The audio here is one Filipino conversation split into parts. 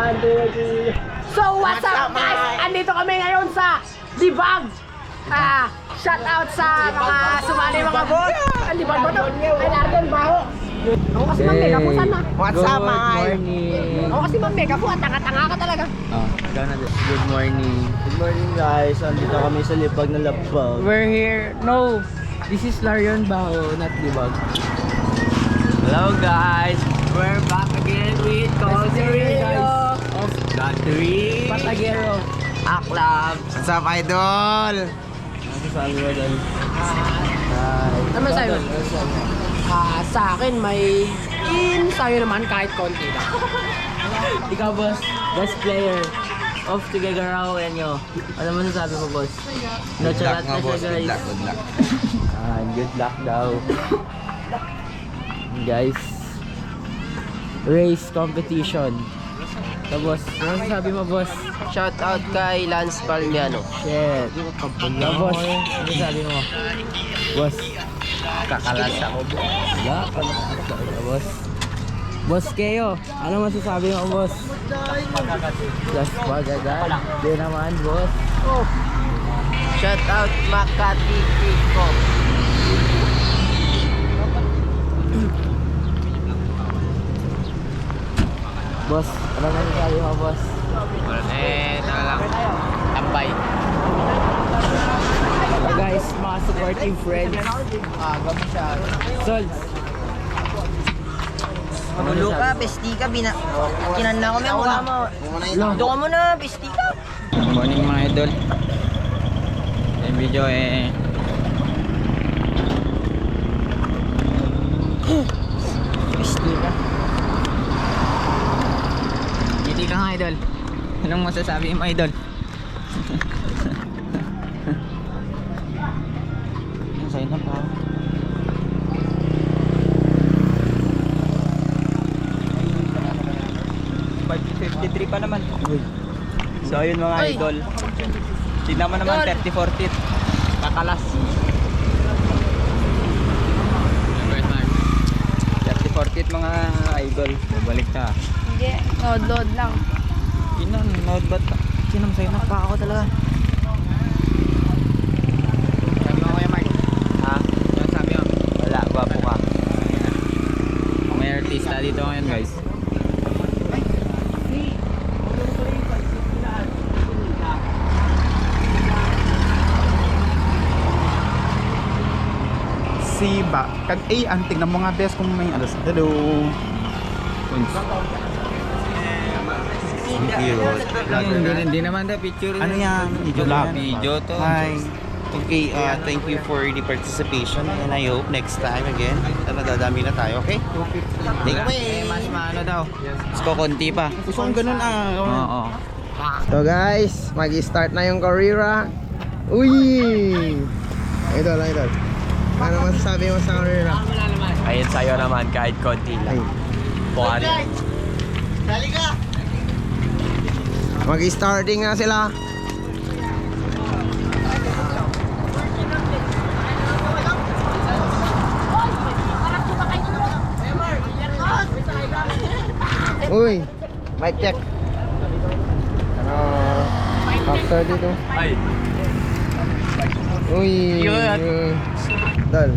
So what's up guys? Andito kami ngayon sa Libag. Ah, shout out sa mga sumali mga boss. Ang Libag ba to? Ay, Larden Baho. Ako kasi Ma'am Mega, kung saan na? What's up, morning. Ako kasi Ma'am Mega, po, tanga-tanga ka talaga. Oh, na. Good morning. Good morning guys, andito kami sa lipag ng labag. We're here. No, this is Larion Bao, not Libag. Hello guys, we're back again with Considerio of Battery Patagero. Aklab. What's up, idol? Ano mo doon? Ano sa'yo? Ah, sa akin may in sa'yo naman kahit konti lang. Ikaw boss, best player of Tigagaraw and yo. Ano mo sasabi mo boss? No chalat na siya guys. good luck. Ah, good luck daw. Guys, race competition. So boss, ano sabi mo boss? Shout out kay Lance Palmiano. Shit. So boss, ano sabi mo? Boss, Kakalas ako. wala. So, boss. Boss Keo, ano masasabi mo boss? Just pagagad. Di naman boss. Shout out Makati Pico. Boss, ano masasabi mo boss? Eh, tanga lang. Tambay. So guys, mga supportive friends. Ah, gamo siya. Ano Magulo ka, pesti ka, bina... Kinanda ko may mukha mo. Doon ka muna, pesti ka. Good morning mga idol. Yung video eh Pesti ka. Ka nga idol. Anong masasabi mo idol? Sayo na pa. pa naman. So ayun mga Ay. idol. Tignan mo naman Idol. 30 40. Kakalas. 30 40 mga idol. Babalik ka. Hindi, load-load lang. Inon, nood ba't? Sinam sa'yo na pa ako talaga. Sabi mo kuya Mark. Ha? Ano sabi mo? Wala, gwapo ka. May artista dito ngayon guys. si ba kag ay ang tignan mo nga best kung may alas hello Hindi, hindi naman daw picture. ano yan video lang Video to. hi okay uh, thank you for the participation and I hope next time again na nadadami na tayo okay take Eh, away mas maano daw. mas konti pa gusto kong ganun ah Oo. So guys, mag-start na yung Carrera. Uy! Idol, idol. Ano masasabi mo sa Carrera? Ayun sa'yo naman kahit konti lang. Buwan. Mag-starting na sila. Uy, mic check. Ano, after dito. Ay. Uy, Yun. yun. Dal.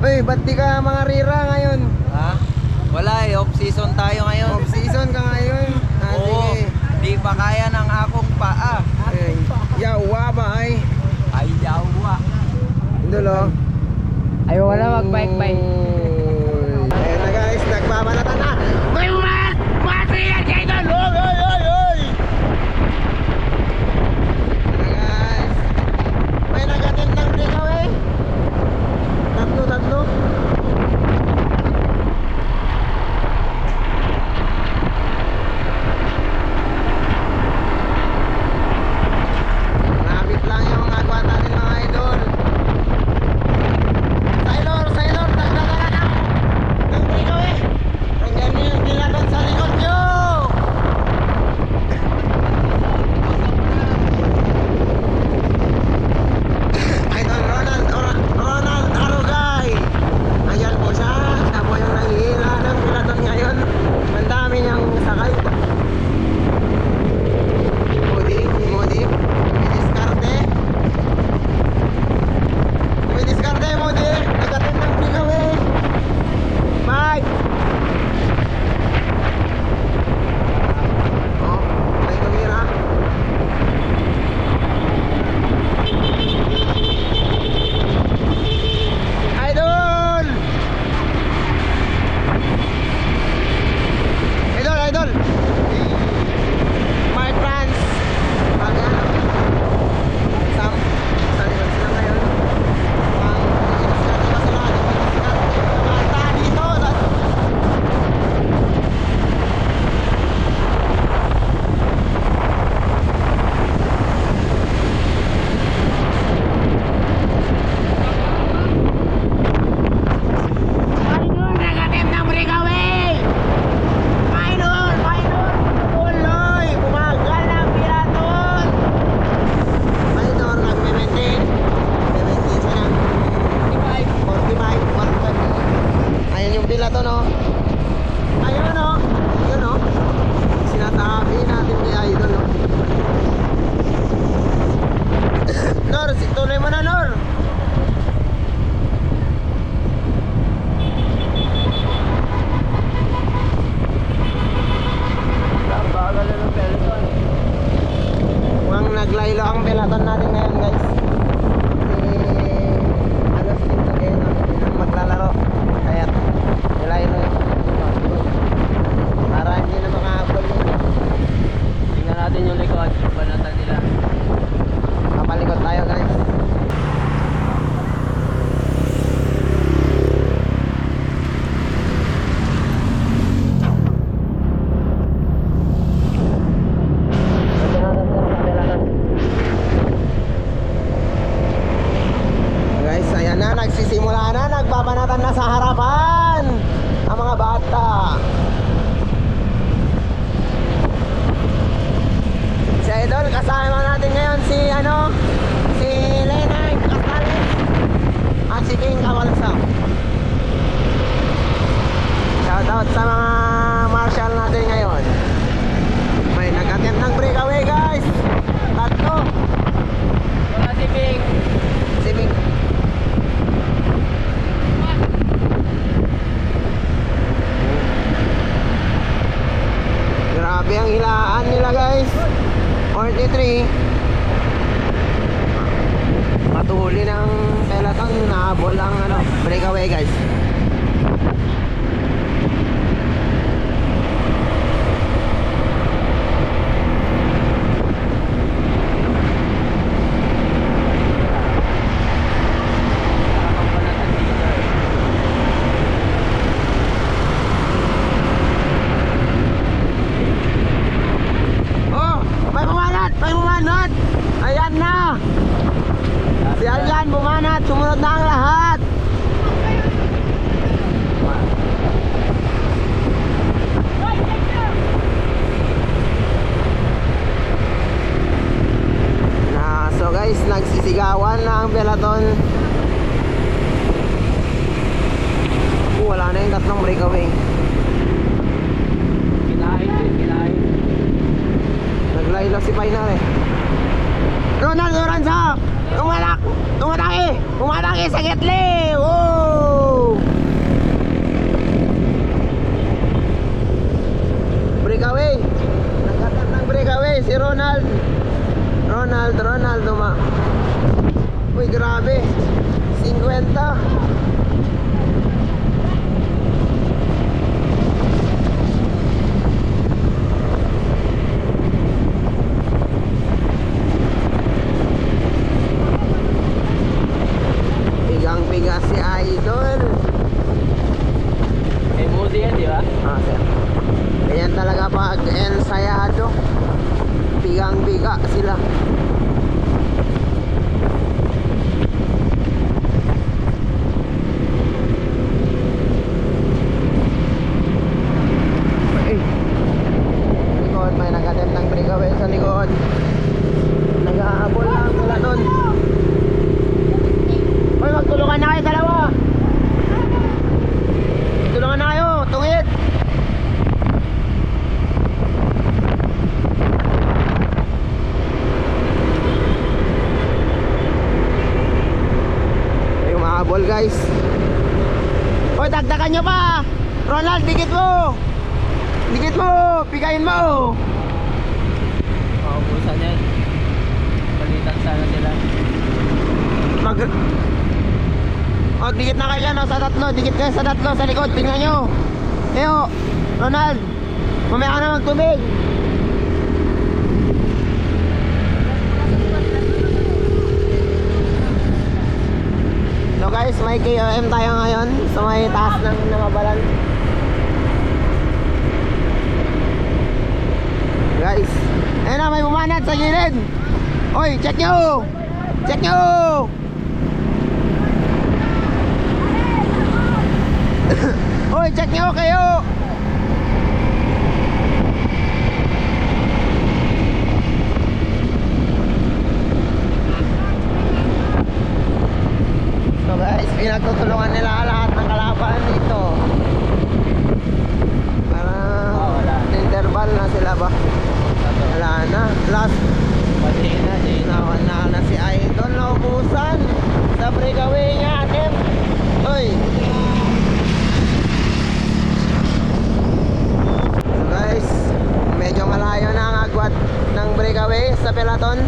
Uy, ba't di ka mga rira ngayon? Ha? Wala eh, off-season tayo ngayon. Off season ka ngayon? Ah, Oo, sige. di pa kaya ng akong paa. Ay, yawa ba ay? Ay, yawa. Dulo. Ayaw wala mag-bike-bike. Ayun na guys, nagbabalatan kasama natin ngayon si ano, si Leonard Casales at si King Kawalasam. Shoutout sa mga marshal natin ngayon. May nag-attempt ng breakaway guys. Tatlo. Wala si Ping. Si Bing. Grabe ang guys. 43. Patuloy ng peloton nahabol ang ano, breakaway guys. Oh, may bumanat, may bumanat. Ayan na. Si Aljan bumanat, sumunod na ang lahat. Na, so guys, nagsisigawan na ang peloton. Oh, wala na yung tatlong breakaway. Kinain din, kinain. Naglaylo si Painar eh. Ronald Lorenzo! Tumatak! Tumataki! Tumataki sa Getli! Woo! Breakaway! Nagkatan ng breakaway si Ronald! Ronald, Ronald duma. Uy, grabe! 50! Bigang bigas si Idol! May moody yan, di ba? Ah, sir. Ganyan talaga pag ensayado. Bigang biga sila. Ay. Likod, may nag-attempt ng breakaway sa likod. Nag-aabol lang sila doon. Hoy, magtulungan na kayo dalawa. Tulungan na kayo, tungit. Ay, umahabol guys. Hoy, dagdagan nyo pa. Ronald, dikit mo. Dikit mo, pigayin mo. Maubusan yan. Palitan sana sila. Mag... Oh, dikit na kayo dyan, oh, sa tatlo. Dikit kayo sa tatlo, sa likod. Tingnan nyo. Eyo, Ronald. Mamaya ka na magtubig. So guys, may KOM tayo ngayon sa may taas ng namabalan. Guys, ayun na, may bumanat sa gilid. Oy, check nyo! Check nyo! Oy, check nyo kayo! So guys, pinagtutulungan nila lahat ng kalaban dito. Para wala. interval na sila ba? Wala na. Last Pati na, di na. Nawan na na si Idol na ubusan sa breakaway niya, Kim. Uy! So guys, medyo malayo na ang agwat ng breakaway sa peloton.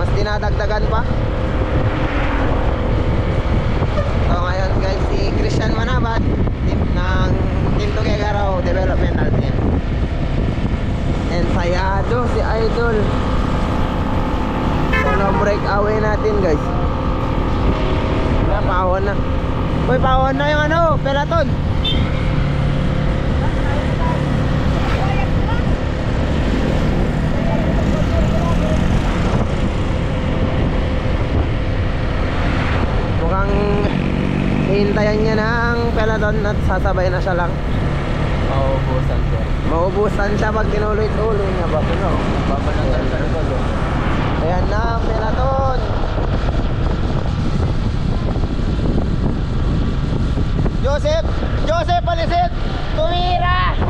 Mas dinadagdagan pa. So ngayon guys, si Christian Manabat team ng Team Tugegaraw Developmental Team. Ensayado si Idol. Solo breakaway natin guys. Wala, pahon na. Uy, pahon na yung ano, peloton. Mukhang Hihintayan niya ng peladon at sasabay na siya lang. Mauubusan siya. Maubusan siya pag tinuloy-tuloy niya ba? Ano? Ka rin ulo. Ayan na, peladon. Joseph! Joseph, palisit! Tumira! Nanganganga.